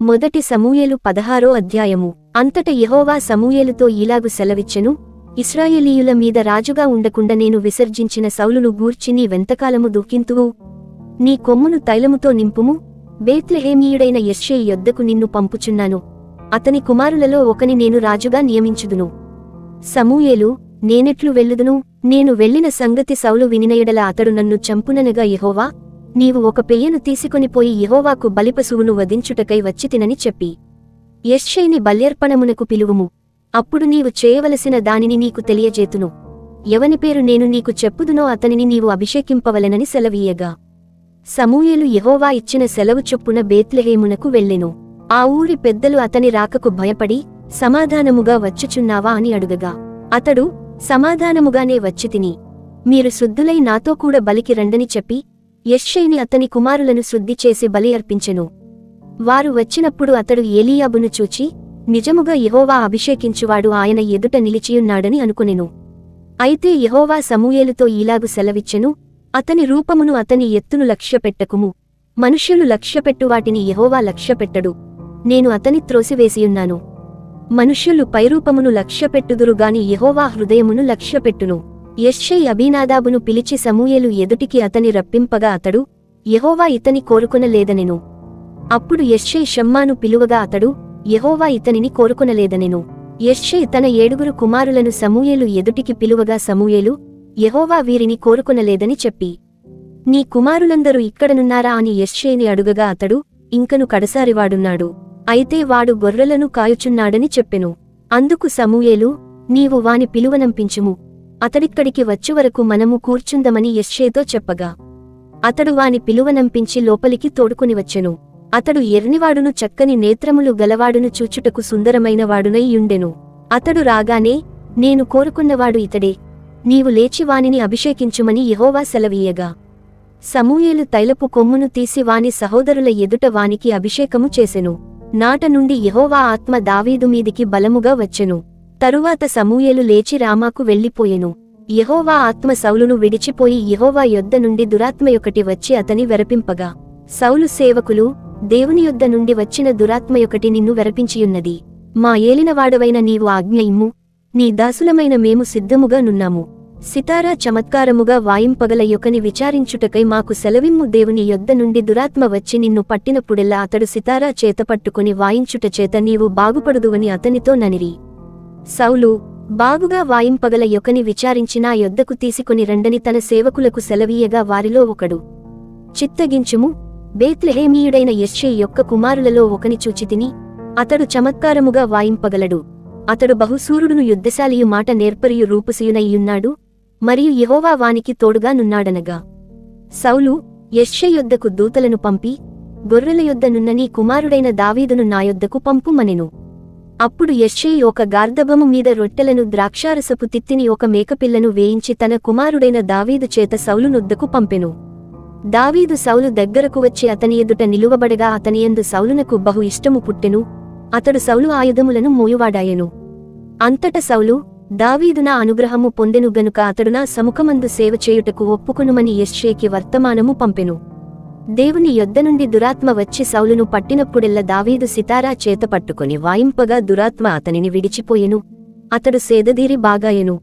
మొదటి సమూయేలు పదహారో అధ్యాయము. అంతట యహోవా సమూయేలుతో ఇలాగు సెలవిచ్చెను ఇస్రాయేలీయుల మీద రాజుగా ఉండకుండా నేను విసర్జించిన సౌలును గూర్చి నీ వెంతకాలము దుఃఖింతువు నీ కొమ్మును తైలముతో నింపుము. బేత్లెహేమీయుడైన యెష్షే యొద్దకు నిన్ను పంపుచున్నాను. అతని కుమారులలో ఒకని నేను రాజుగా నియమించుదును. సమూయేలు నేనెట్లు వెళ్ళుదును? నేను వెళ్ళిన సంగతి సౌలు వినినయడల అతడు నన్ను చంపుననగా యహోవా నీవు ఒక పెయ్యను తీసుకునిపోయి యహోవాకు బలిపశువును వధించుటకై వచ్చితినని చెప్పి. యశ్చైని బల్యర్పణమునకు పిలువుము. అప్పుడు నీవు చేయవలసిన దానిని నీకు తెలియజేతును. ఎవని పేరు నేను నీకు చెప్పుదునో అతనిని నీవు అభిషేకింపవలెనని సెలవీయగా. సమూయేలు యహోవా ఇచ్చిన సెలవు చొప్పున బేత్లెహేమునకు వెళ్ళెను. ఆ ఊరి పెద్దలు అతని రాకకు భయపడి సమాధానముగా వచ్చుచున్నావా అని అడుగగా. అతడు సమాధానముగానే వచ్చి తిని. మీరు శుద్ధులై నాతో కూడా బలికి రండని చెప్పి యశ్షయిని అతని కుమారులను శుద్ధి చేసి బలి అర్పించెను. వారు వచ్చినప్పుడు అతడు ఏలీయాబును చూచి నిజముగా యహోవా అభిషేకించువాడు ఆయన ఎదుట నిలిచియున్నాడని అనుకునెను. అయితే యహోవా సమూయేలుతో ఈలాగు సెలవిచ్చెను. అతని రూపమును అతని ఎత్తును లక్ష్యపెట్టకుము. మనుష్యులు లక్ష్యపెట్టు వాటిని యెహోవా లక్ష్యపెట్టడు. నేను అతని త్రోసివేసియున్నాను. మనుష్యులు పైరూపమును లక్ష్యపెట్టుదురుగాని యహోవా హృదయమును లక్ష్యపెట్టును. యెష్షై అభినాదాబును పిలిచి సమూయేలు ఎదుటికి అతని రప్పింపగా అతడు యహోవా ఇతని కోరుకునలేదనెను. అప్పుడు యెష్షై షమ్మాను పిలువగా అతడు యహోవా ఇతనిని కోరుకునలేదనెను. యెష్షై తన ఏడుగురు కుమారులను సమూయేలు ఎదుటికి పిలువగా సమూయేలు యహోవా వీరిని కోరుకునలేదని చెప్పి. నీ కుమారులందరూ ఇక్కడనున్నారా అని యెష్షైని అడుగగా అతడు ఇంకను కడసారివాడున్నాడు. అయితే వాడు గొర్రెలను కాయుచున్నాడని చెప్పెను. అందుకు సమూయేలు నీవు వాని పిలువనంపించుము. అతడిక్కడికి వచ్చువరకు మనము కూర్చుందమని యెష్షేతో చెప్పగా అతడు వాని పిలువనంపించి లోపలికి తోడుకుని వచ్చెను. అతడు ఎర్నివాడును చక్కని నేత్రములు గలవాడును చూచుటకు సుందరమైన యుండెను. అతడు రాగానే నేను కోరుకున్నవాడు ఇతడే. నీవు లేచి వానిని అభిషేకించుమని యహోవా సెలవీయగా. సమూయేలు తైలపు కొమ్మును తీసి వాని సహోదరుల ఎదుట వానికి అభిషేకము చేసెను. నాట నుండి యెహోవా ఆత్మ దావీదు మీదికి బలముగా వచ్చెను. తరువాత సమూయేలు లేచి రామాకు వెళ్ళిపోయెను. యహోవా ఆత్మ సౌలును విడిచిపోయి యెహోవా యొద్ద నుండి దురాత్మయొకటి వచ్చి అతని వెరపింపగా. సౌలు సేవకులు దేవుని యొద్ద నుండి వచ్చిన దురాత్మయొకటి నిన్ను వెరపించియున్నది. మా ఏలినవాడవైన నీవు ఆజ్ఞ ఇమ్ము. నీ దాసులమైన మేము సిద్ధముగా నున్నాము. సితారా చమత్కారముగా వాయింపగల యొకని విచారించుటకై మాకు సెలవిమ్ము దేవుని యొద్ద నుండి దురాత్మ వచ్చి నిన్ను పట్టినప్పుడెల్లా అతడు సితారా చేతపట్టుకుని వాయించుట చేత నీవు బాగుపడుదువని అతనితో ననిరి. సౌలు బాగుగా వాయింపగల యొకని విచారించినా యొద్దకు తీసుకుని రండని తన సేవకులకు సెలవీయగా వారిలో ఒకడు. చిత్తగించుము బేత్లెహేమీయుడైన యశ్షే యొక్క కుమారులలో ఒకని చూచితిని అతడు చమత్కారముగా వాయింపగలడు. అతడు బహుసూరుడును యుద్ధశాలియు మాట నేర్పరియు రూపసియునయ్యున్నాడు మరియు యహోవా వానికి తోడుగా నున్నాడనగా. సౌలు యశ్షే యొద్దకు దూతలను పంపి గొర్రెల యొద్ద నున్న నీ కుమారుడైన దావీదును నాయొద్దకు పంపుమనెను. అప్పుడు యెష్షే ఒక గార్ధబము మీద రొట్టెలను ద్రాక్షారసపు తిత్తిని ఒక మేకపిల్లను వేయించి తన కుమారుడైన దావీదు చేత సౌలునొద్దకు పంపెను. దావీదు సౌలు దగ్గరకు వచ్చి అతని ఎదుట నిలువబడగా అతనియందు సౌలునకు బహు ఇష్టము పుట్టెను. అతడు సౌలు ఆయుధములను మోయువాడాయెను. అంతట సౌలు దావీదు నా అనుగ్రహము పొందెను గనుక అతడు నా సముఖమందు సేవ చేయుటకు ఒప్పుకొనుమని యెష్షేకి వర్తమానము పంపెను. దేవుని యొద్ద నుండి దురాత్మ వచ్చి సౌలును పట్టినప్పుడెల్లా దావీదు సితారా చేత పట్టుకుని వాయింపగా దురాత్మ అతనిని విడిచిపోయెను. అతడు సేదదీరి బాగాయెను.